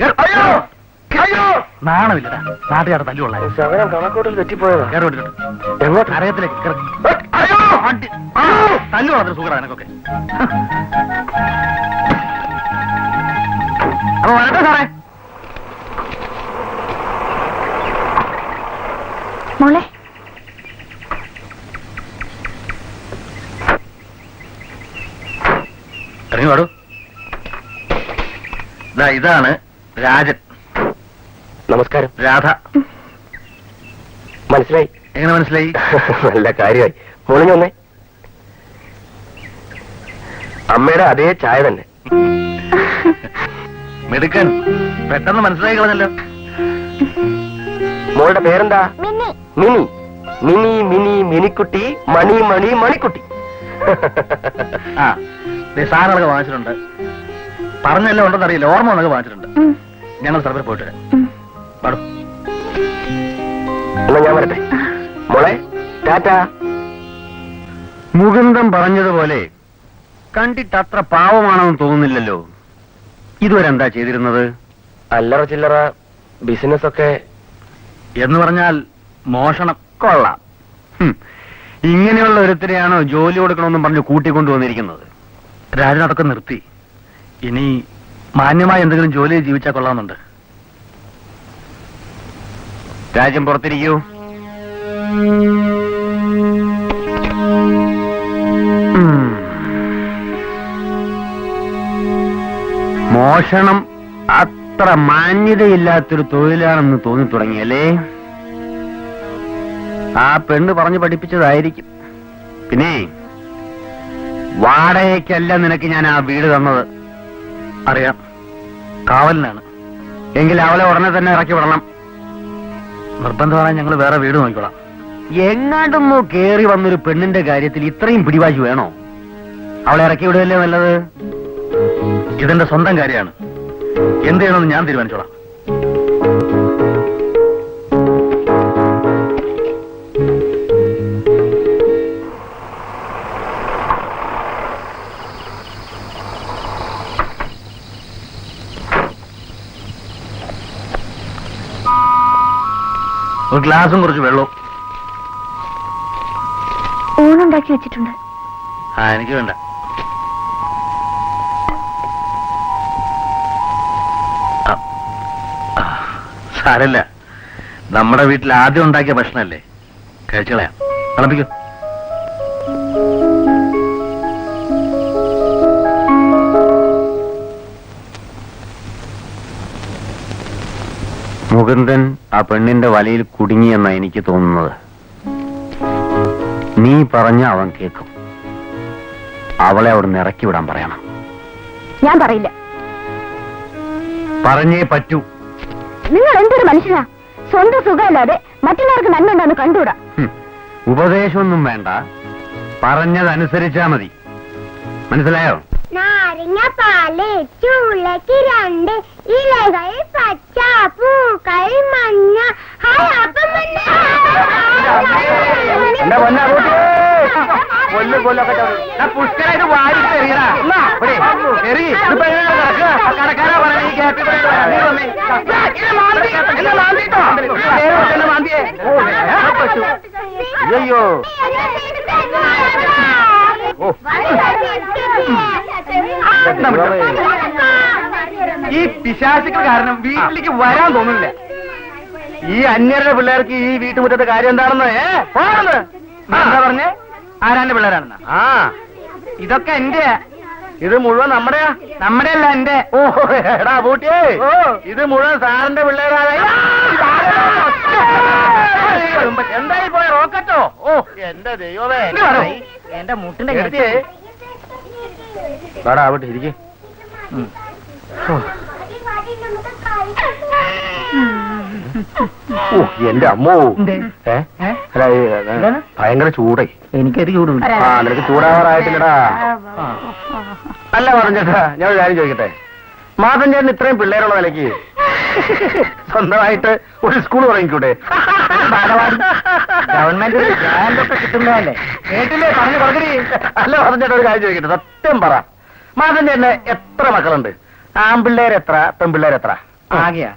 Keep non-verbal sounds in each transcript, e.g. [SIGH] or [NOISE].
അയ്യോ! അയ്യോ! നാണമില്ലടാ. നാട്ടുകാരുടെ തല്ലുള്ള ശകലം കണക്കോട്ടിൽ തെറ്റിപ്പോയതാ. കയറി വിട്ടിട്ട് എങ്ങോട്ട്? അറിയത്തിലേക്ക് അയ്യോ! തല്ലു വളർന്നു സുഖടാ എനക്കൊക്കെ അപ്പൊ വരട്ടെ സാറേ. മോളെ. ഇറങ്ങി പാടൂ ഇതാണ് രാജൻ. നമസ്കാരം. രാധ. മനസ്സിലായി? എങ്ങനെ മനസ്സിലായി? [LAUGHS] നല്ല കാര്യമായി. മോളിഞ്ഞ് വന്നേ. അമ്മയുടെ അതേ ചായ തന്നെ. [LAUGHS] മിടുക്കൻ. പെട്ടെന്ന് മനസ്സിലായി കളഞ്ഞല്ലോ. മോളുടെ പേരെന്താ? മിന്നി മിനി. മിനി മിനി മിനിക്കുട്ടി മണി മണി മണിക്കുട്ടി. ആ ദേ സാധനങ്ങളൊക്കെ വാങ്ങിച്ചിട്ടുണ്ട്. പറഞ്ഞെല്ലാം ഉണ്ടെന്നറിയില്ല. ഓർമ്മ ഉണ്ടൊക്കെ വാങ്ങിച്ചിട്ടുണ്ട്. ഞങ്ങൾ സ്ഥലത്തിൽ പോയിട്ട് വരാം. ഉം. എന്നാ ഞാൻ വരട്ടെ. മോളെ ടാറ്റാ. മുകുന്ദൻ പറഞ്ഞതുപോലെ കണ്ടിട്ട് അത്ര പാവമാണെന്ന് തോന്നുന്നില്ലല്ലോ. ഇതുവരെ എന്താ ചെയ്തിരുന്നത്? അല്ലറ ചില്ലറ ബിസിനസ് ഒക്കെ എന്ന് പറഞ്ഞാൽ മോഷണം. കൊള്ളാം. ഹും. ഇങ്ങനെയുള്ള ഒരുത്തരെയാണോ ജോലി കൊടുക്കണമെന്നും പറഞ്ഞ് കൂട്ടിക്കൊണ്ടു വന്നിരിക്കുന്നത് രാജനടക്കം നിർത്തി. ഇനി മാന്യമായ എന്തെങ്കിലും ജോലി ജീവിച്ചാൽ കൊള്ളാമെന്നുണ്ട്. രാജ്യം പുറത്തിരിക്കൂ. മോഷണം അത്ര മാന്യതയില്ലാത്തൊരു തൊഴിലാണെന്ന് തോന്നി തുടങ്ങിയല്ലേ ആ പെണ്ണ് പറഞ്ഞു പഠിപ്പിച്ചതായിരിക്കും. പിന്നെ വാടകയ്ക്കല്ല നിനക്ക് ഞാൻ ആ വീട് തന്നത്. അറിയാം. കാവലിനാണ്. എങ്കിൽ അവളെ ഉടനെ തന്നെ ഇറക്കി വിടണം. നിർബന്ധമാണ് ഞങ്ങൾ വേറെ വീട് നോക്കിക്കോളാം. എങ്ങാണ്ടൊന്നോ കേറി വന്നൊരു പെണ്ണിന്റെ കാര്യത്തിൽ ഇത്രയും പിടിവാശി വേണോ? അവളെ ഇറക്കി വിടുകയല്ലേ നല്ലത്? ഇതെന്റെ സ്വന്തം കാര്യമാണ്. എന്ത് ചെയ്യണമെന്ന് ഞാൻ തീരുമാനിച്ചോളാം. ഒരു ഗ്ലാസും കുറച്ച് വെള്ളവും. ഊണുണ്ടാക്കി വെച്ചിട്ടുണ്ട്. ആ എനിക്ക് വേണ്ട. സാരല്ല. നമ്മുടെ വീട്ടിൽ ആദ്യം ഉണ്ടാക്കിയ ഭക്ഷണമല്ലേ? കഴിച്ചളയാം. തിളപ്പിക്കൂ മുകുന്ദൻ ആ പെണ്ണിന്റെ വലയിൽ കുടുങ്ങിയെന്ന എനിക്ക് തോന്നുന്നത്. നീ പറഞ്ഞ അവൻ കേൾക്കും അവളെ അവിടെ ഇറക്കി വിടാൻ പറയണം. ഞാൻ പറയില്ല. പറഞ്ഞേ പറ്റൂ. നിങ്ങൾ എന്തൊരു മനുഷ്യനാ? സ്വന്തം സുഖമല്ലാതെ മറ്റുള്ളവർക്ക് നന്മ ഉണ്ടെന്ന് കണ്ടുകൂടാ? ഹും. ഉപദേശമൊന്നും വേണ്ട. പറഞ്ഞതനുസരിച്ചാ മതി. മനസ്സിലായോ? നാരങ്ങ പാൽ ചൂളക്ക് രണ്ട് ഇലകൾ പച്ച പൂക്കൾ മഞ്ഞ കൊല്ലു കൊല്ലൊക്കെ പുഷ്കരായിട്ട് വാരി ഇവിടെ, എറി. ആ കടക്കാരാ പറയണേ, ഈ ഗ്യാപ്പിൽ മാന്തിട്ടോ? മാന്തിയേ. അയ്യോ ഈ പിശാസിക്ക് കാരണം വീട്ടിലേക്ക് വരാൻ തോന്നുന്നില്ല. ഈ അന്യരുടെ പിള്ളേർക്ക് ഈ വീട്ടുമുറ്റത്തെ കാര്യം എന്താണെന്ന് ഏ പോണെന്ന് എന്താ പറഞ്ഞേ? ആരാന്റെ പിള്ളേരാണെന്ന്? ആ. ഇതൊക്കെ എന്റെ. ഇത് മുഴുവൻ നമ്മുടെയാ. നമ്മുടെ അല്ല എന്റെ. ഓ എടാ പൂട്ടിയേ ഇത് മുഴുവൻ സാറിന്റെ പിള്ളേരാണ്. എന്തായി പോയ റോക്കറ്റോ? ഓ എന്റെ ദൈവമേ. എന്റെ മുട്ടിന്റെ വാടാ അവിടെ ഇരിക്കേ. എന്റെ അമ്മോ? അല്ല, ഭയങ്കര ചൂടേ. എനിക്കൊരു ചൂടുണ്ട്. ആ നിനക്ക് ചൂടാവാറായിട്ടില്ലടാ. അല്ല പറഞ്ഞേട്ടാ ഞാൻ ഒരു കാര്യം ചോദിക്കട്ടെ? മാധൻ ചേട്ടൻ ഇത്രയും പിള്ളേരുള്ള നിലയ്ക്ക് സ്വന്തമായിട്ട് ഒരു സ്കൂൾ തുടങ്ങിക്കൂടെ? ഗവൺമെന്റ് കിട്ടുന്നതല്ലേ? കേട്ടില്ലേ? പറഞ്ഞു കൊടുക്കരി അല്ല പറഞ്ഞേട്ടാ ഒരു കാര്യം ചോദിക്കട്ടെ? സത്യം പറ. മാധൻ തന്നെ എത്ര മക്കളുണ്ട്? ആൺപിള്ളേർ എത്ര പെൺപിള്ളേർ എത്ര? ആകെയാ.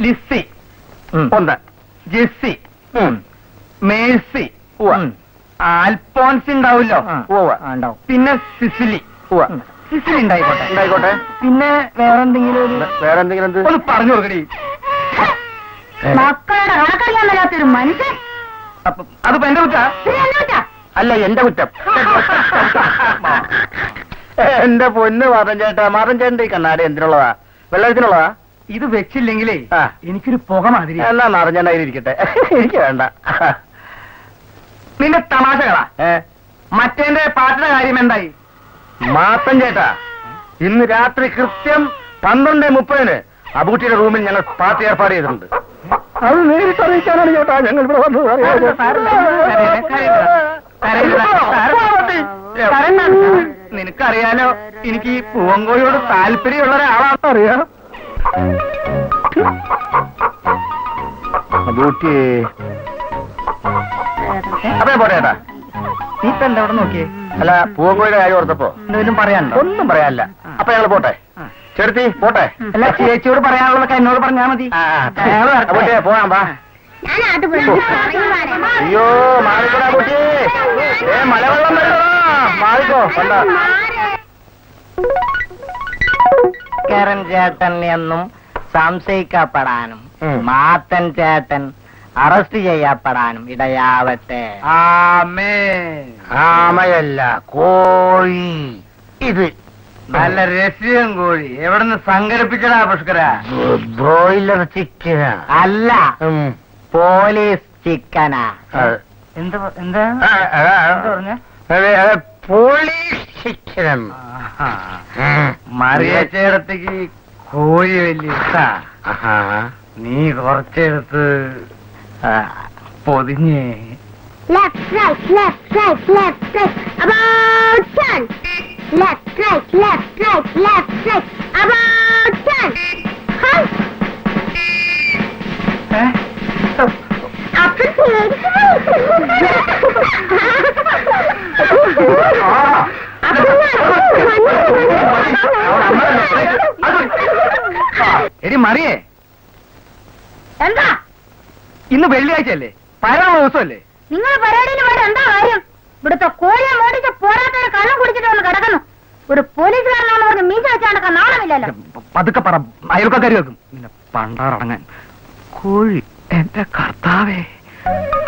ലിസി. ഒന്ന്. ജെസ്സി. മേഴ്സി. ആൽഫോൺസ് ഉണ്ടാവില്ലോ പിന്നെ സിസിലി. സിസിലി ഉണ്ടായിക്കോട്ടെ. ഉണ്ടായിക്കോട്ടെ. പിന്നെ വേറെന്തെങ്കിലും വേറെന്തെങ്കിലും ഒന്ന് പറഞ്ഞു കൊടുക്കടി. മക്കളുടെ കണക്കറിയാൻ മനുഷ്യൻ. അപ്പൊ അതിപ്പോ എന്റെ കുറ്റാ? അല്ല എന്റെ കുറ്റം. എന്റെ പൊന്ന് മാറൻ ചേട്ടാ മാറൻ ചേട്ടന്റെ ഈ കണ്ണാടി എന്തിനുള്ളതാ? വെള്ളത്തിനുള്ളതാ? ഇത് വെച്ചില്ലെങ്കിലേ ആ. എനിക്കൊരു പുക മാതിരി. എന്നാ മാറൻ ചേട്ടൻ ഇരിക്കട്ടെ. എനിക്ക് വേണ്ട. നിന്റെ തമാശകളാ. മറ്റേന്റെ പാട്ടിന്റെ കാര്യം എന്തായി? മാത്തൻ ചേട്ടാ ഇന്ന് രാത്രി കൃത്യം പന്ത്രണ്ട് മുപ്പതിന് അബൂട്ടിയുടെ റൂമിൽ ഞങ്ങൾ പാർട്ടി ഏർപ്പാട് ചെയ്തിട്ടുണ്ട്. അത് നേരിട്ട് അറിയിക്കാനാണ് ചേട്ടാ ഞങ്ങൾ ഇവിടെ വന്നത്? നിനക്കറിയാലോ എനിക്ക് ഈ പൂവങ്കോഴിയോട് താല്പര്യമുള്ള ഒരാളാണെന്ന് അറിയാം. അതെ പോരേട്ടാ നീ ഇപ്പൊ എന്താ ഇവിടെ നോക്കിയേ? അല്ല പൂവങ്കോഴിയുടെ കാര്യം ഓർത്തപ്പോ? എന്തെങ്കിലും പറയാനുണ്ടോ? ഒന്നും പറയാനില്ല. അപ്പൊ ഞങ്ങൾ പോട്ടെ. ചെറുത്തി പോട്ടെ. അല്ല ചേച്ചിയോട് പറയാനുള്ളതൊക്കെ എന്നോട് പറഞ്ഞാ മതി. ഞങ്ങൾ പോകാം വാ. അയ്യോ മാറിക്കോടാ കുട്ടി. ഏ മലവെള്ളം വരുന്നോ മാറിക്കോ കണ്ട കരൻ ചേട്ടൻ എന്നും സംശയിക്കപ്പെടാനും. മാത്തൻ ചേട്ടൻ അറസ്റ്റ് ചെയ്യപ്പെടാനും ഇടയാവട്ടെ. ആമേ ആമയല്ല കോഴി. ഇത് നല്ല രഹസ്യം കോഴി. എവിടുന്ന് സംഘടിപ്പിച്ചടാ പുഷ്കര? ബ്രോയിലർ ചിക്കനാ. അല്ല. പോലീസ് ചിക്കനാ. എന്താ എന്താ? എന്താ പറഞ്ഞ? പോലീസ് ചിക്കനം മറിയച്ചേടത്തേക്ക് കോഴി വലിയ ഇഷ്ടാ. നീ കുറച്ചെടുത്ത് പൊതിഞ്ഞേ. വെള്ളിയാഴ്ച അല്ലേ പരമ ദിവസമല്ലേ? നിങ്ങൾ പരിപാടിയിൽ വേറെ എന്താ കാര്യം? ഇവിടുത്തെ കോഴിയെ മോടിച്ച് പോരാത്തവരെ കള്ളം കുടിച്ചിട്ട് വന്ന് കിടക്കുന്നു. ഒരു പോലീസുകാരനാണെന്ന് പറഞ്ഞ് മീശ വെച്ചാണ്ടൊക്കെ നാണമില്ലല്ലോ. പതുക്കെ പറ അയൽക്കാരി വെക്കും പിന്നെ പണ്ടാറടങ്ങാൻ. കോഴി എന്റെ കർത്താവേ.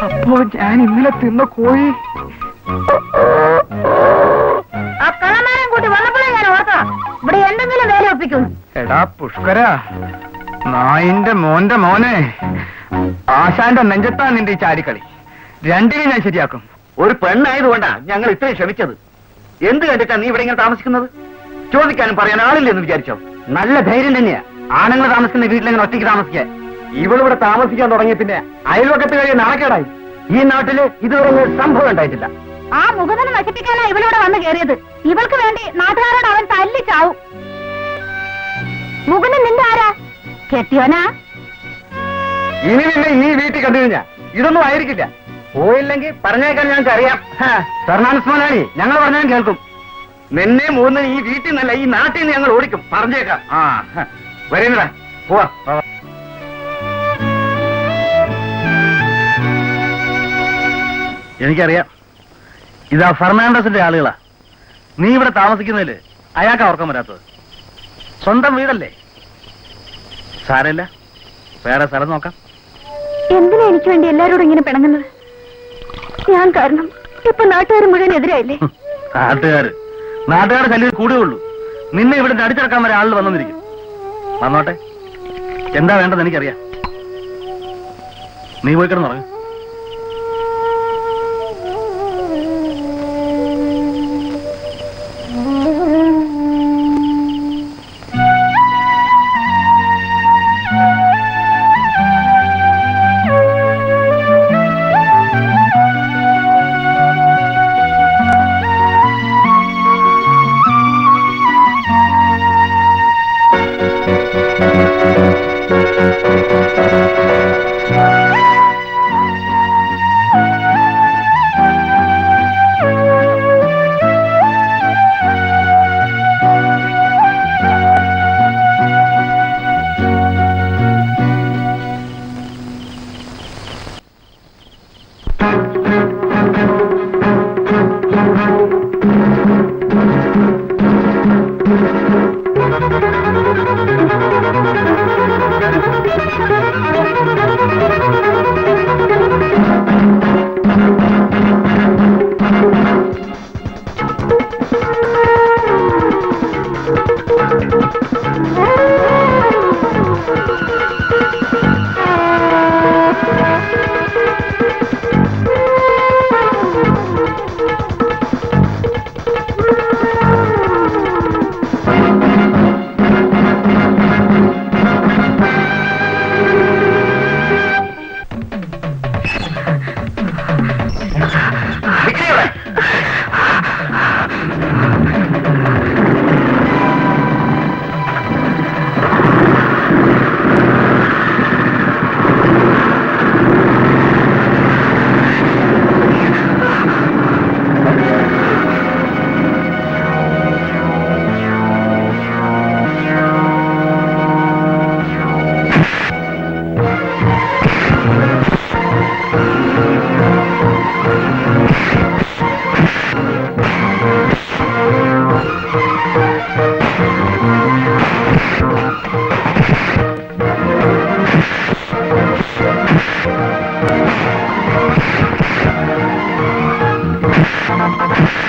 അപ്പോ ഞാൻ ഇന്നലെ തിന്ന കോഴി. ആ കള്ളന്മാരെയും കൂട്ടി വന്നപ്പോഴേ ഞാൻ ഓർത്ത ഇവിടെ എന്തെങ്കിലും വേല ഒപ്പിക്കുന്നു എടാ പുഷ്കര. നായിന്റെ മോന്റെ മോനെ. ആശാന്റെ നെഞ്ചത്താ നിന്റെ ഈ ചാടിക്കളി രണ്ടിനെ ഞാൻ ശരിയാക്കും. ഒരു പെണ്ണായതുകൊണ്ടാ ഞങ്ങൾ ഇത്രയും ക്ഷമിച്ചത്. എന്ത് കണ്ടിട്ടാ നീ ഇവിടെ ഇങ്ങനെ താമസിക്കുന്നത്? ചോദിക്കാനും പറയാൻ ആളില്ലെന്ന് വിചാരിച്ചോ? നല്ല ധൈര്യം തന്നെയാ. ആണുങ്ങൾ താമസിക്കുന്ന വീട്ടിലെങ്ങനെ ഒറ്റയ്ക്ക് താമസിക്കാൻ. ഇവളിവിടെ താമസിക്കാൻ തുടങ്ങിയ പിന്നെ അയൽവക്കത്ത് കഴിയ നാണക്കേടായി. ഈ നാട്ടിൽ ഇതുവരെ ഒരു സംഭവം ഉണ്ടായിട്ടില്ല. ആ മുഖത്തിന് നശിപ്പിക്കാനാ ഇവളിവിടെ വന്ന് കയറിയത്. ഇവൾക്ക് വേണ്ടി നാട്ടുകാരോട് അവൻ തല്ലിച്ചാവും. മുകുന്ദൻ നിന്റെ ആരാ? കെട്ടിയോനാ? ഇനി നിന്നെ ഈ വീട്ടിൽ കണ്ടു കഴിഞ്ഞാ ഇതൊന്നും ആയിരിക്കില്ല. പോയില്ലെങ്കിൽ പറഞ്ഞേക്കാൻ ഞങ്ങൾക്ക് അറിയാം. ഫെർണാണ്ടസ് ഞങ്ങൾ പറഞ്ഞാൽ കേൾക്കും. നിന്നെ മൂന്ന് ഈ വീട്ടിൽ നിന്നല്ല ഈ നാട്ടിൽ നിന്ന് ഞങ്ങൾ ഓടിക്കും. പറഞ്ഞേക്കാം. ആ വരുന്നില്ല പോവാ. എനിക്കറിയാം. ഇതാ ഫെർണാണ്ടസിന്റെ ആളുകളാ. നീ ഇവിടെ താമസിക്കുന്നതിൽ അയാൾക്ക് ഓർക്കാൻ വരാത്തത്. സ്വന്തം വീടല്ലേ? സാരമില്ല. വേറെ സ്ഥലം നോക്കാം. എന്തിനാ എനിക്ക് വേണ്ടി എല്ലാരോടും ഇങ്ങനെ പിണങ്ങുന്നത്? ഞാൻ കാരണം ഇപ്പൊ നാട്ടുകാർ മുഴുവൻ എതിരായില്ലേ? നാട്ടുകാര്. നാട്ടുകാരുടെ ശല്യം കൂടുകയുള്ളൂ നിന്നെ ഇവിടെ അടിച്ചിറക്കാൻ വരെ ആളുകൾ വന്നിരിക്കും. വന്നോട്ടെ. എന്താ വേണ്ടത് എനിക്കറിയാം. നീ പോയി കിടന്നുറങ്ങ്.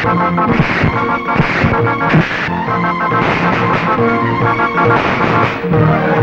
Thank you.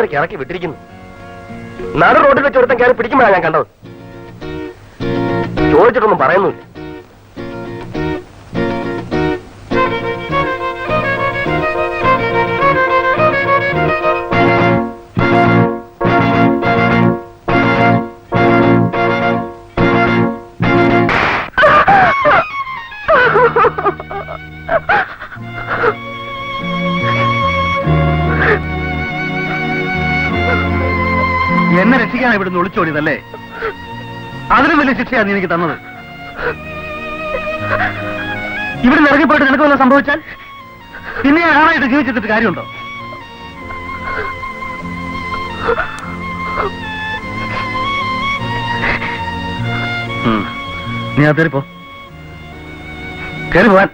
പാതിരാത്രിക്ക് ഇറക്കി വിട്ടിരിക്കുന്നു. നടു റോഡിൽ വെച്ച് ഒരുത്തൻ കയറി പിടിക്കുമ്പോഴാണ് ഞാൻ കണ്ടത്. ചോദിച്ചിട്ടൊന്നും പറയുന്നില്ല. ഇവിടുന്ന് ഒളിച്ചോടിയതല്ലേ? അതിനും വലിയ ശിക്ഷയാണ് നീ എനിക്ക് തന്നത്. ഇവിടെ ഇറങ്ങിപ്പോയിട്ട് നിനക്ക് വല്ലതും സംഭവിച്ചാൽ പിന്നെ ആണായിട്ട് ജീവിച്ചിട്ട് കാര്യമുണ്ടോ? നീ അതെ പോ. കയറി പോവാൻ.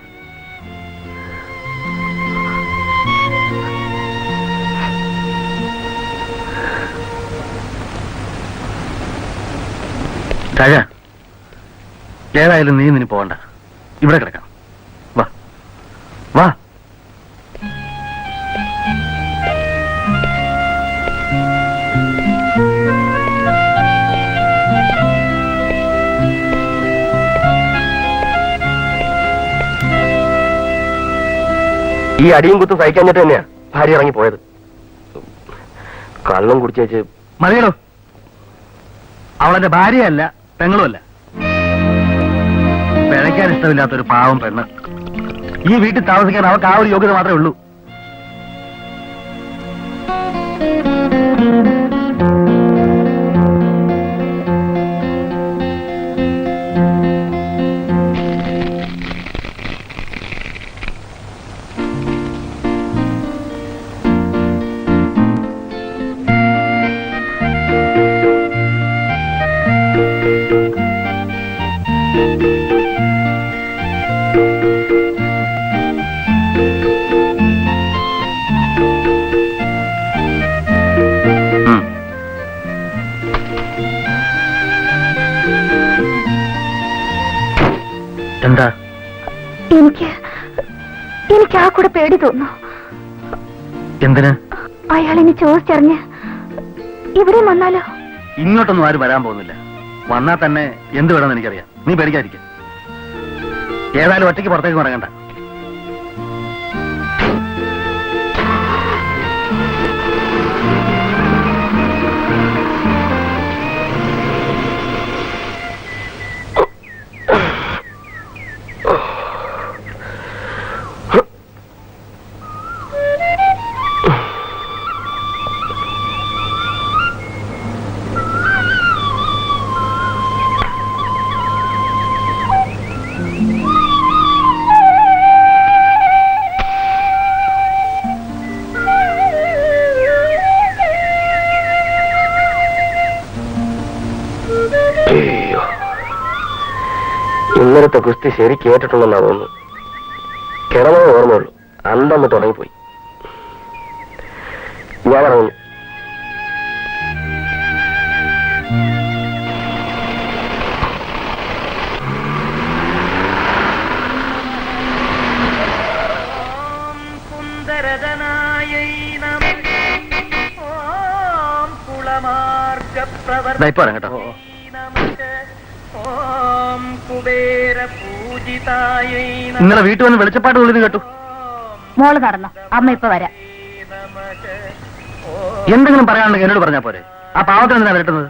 രാജ ഏതായാലും നീ നിന് പോകണ്ട. ഇവിടെ കിടക്കാം വാ. വാ. ഈ അടിയും കുത്തും സഹിക്കാഞ്ഞിട്ട് തന്നെയാ ഭാര്യ ഇറങ്ങി പോയത്. കള്ളും കുടിച്ചേച്ച് മതിയടോ. അവളെന്റെ ഭാര്യയല്ല. പെങ്ങളുമല്ല. പിഴയ്ക്കാൻ ഇഷ്ടമില്ലാത്ത ഒരു പാവം പെണ്ണ്. ഈ വീട്ടിൽ താമസിക്കാൻ അവൾക്ക് ആ ഒരു യോഗ്യത മാത്രമേ ഉള്ളൂ. എനിക്ക് എനിക്ക് ആ കൂടെ പേടി തോന്നുന്നു. എന്തിനാ? അയാൾ ഇനി ചോദിച്ചറിഞ്ഞ് ഇവിടെ വന്നാലോ? ഇങ്ങോട്ടൊന്നും ആരും വരാൻ പോകുന്നില്ല. വന്നാൽ തന്നെ എന്ത് വേണമെന്ന് എനിക്കറിയാം. നീ പേടിക്കാതിരിക്ക. ഏതായാലും ഒറ്റയ്ക്ക് പുറത്തേക്ക് മടങ്ങണ്ട. ഇന്നലത്തെ കുസ്തി ശരി കേട്ടിട്ടുണ്ടെന്നാ തോന്നുന്നു. കിടന്നേ ഓർമ്മയുള്ളൂ അന്തമ്മ തുടങ്ങിപ്പോയി. ഞാൻ പറഞ്ഞു ഇപ്പൊ ഇറങ്ങട്ടോ ഇന്നലെ വീട്ടിൽ വന്ന് വെളിച്ചപ്പാട്ട് വിളിന്ന് കേട്ടു. മോൾ നടന്നോ അമ്മ ഇപ്പൊ വരാം. എന്തെങ്കിലും പറയാനുണ്ടെങ്കിൽ എന്നോട് പറഞ്ഞാ പോരെ. ആ പാവത്തിന് എന്തിനാ വരട്ടുന്നത്?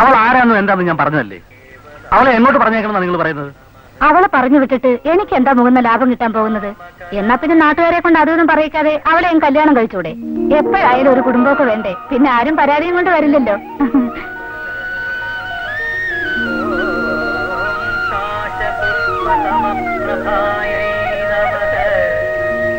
അവൾ ആരാന്നും എന്താന്ന് ഞാൻ പറഞ്ഞതല്ലേ? അവളെ എങ്ങോട്ട് പറഞ്ഞേക്കണം നിങ്ങൾ പറയുന്നത്? അവളെ പറഞ്ഞു വിട്ടിട്ട് എനിക്ക് എന്താ മുഖുന്ന ലാഭം കിട്ടാൻ പോകുന്നത്? എന്നാ പിന്നെ നാട്ടുകാരെ കൊണ്ട് അതൊന്നും പറയിക്കാതെ അവളെ ഞാൻ കല്യാണം കഴിച്ചൂടെ? എപ്പോഴായാലും ഒരു കുടുംബമൊക്കെ വേണ്ടേ? പിന്നെ ആരും പരാതിയും കൊണ്ട് വരില്ലല്ലോ.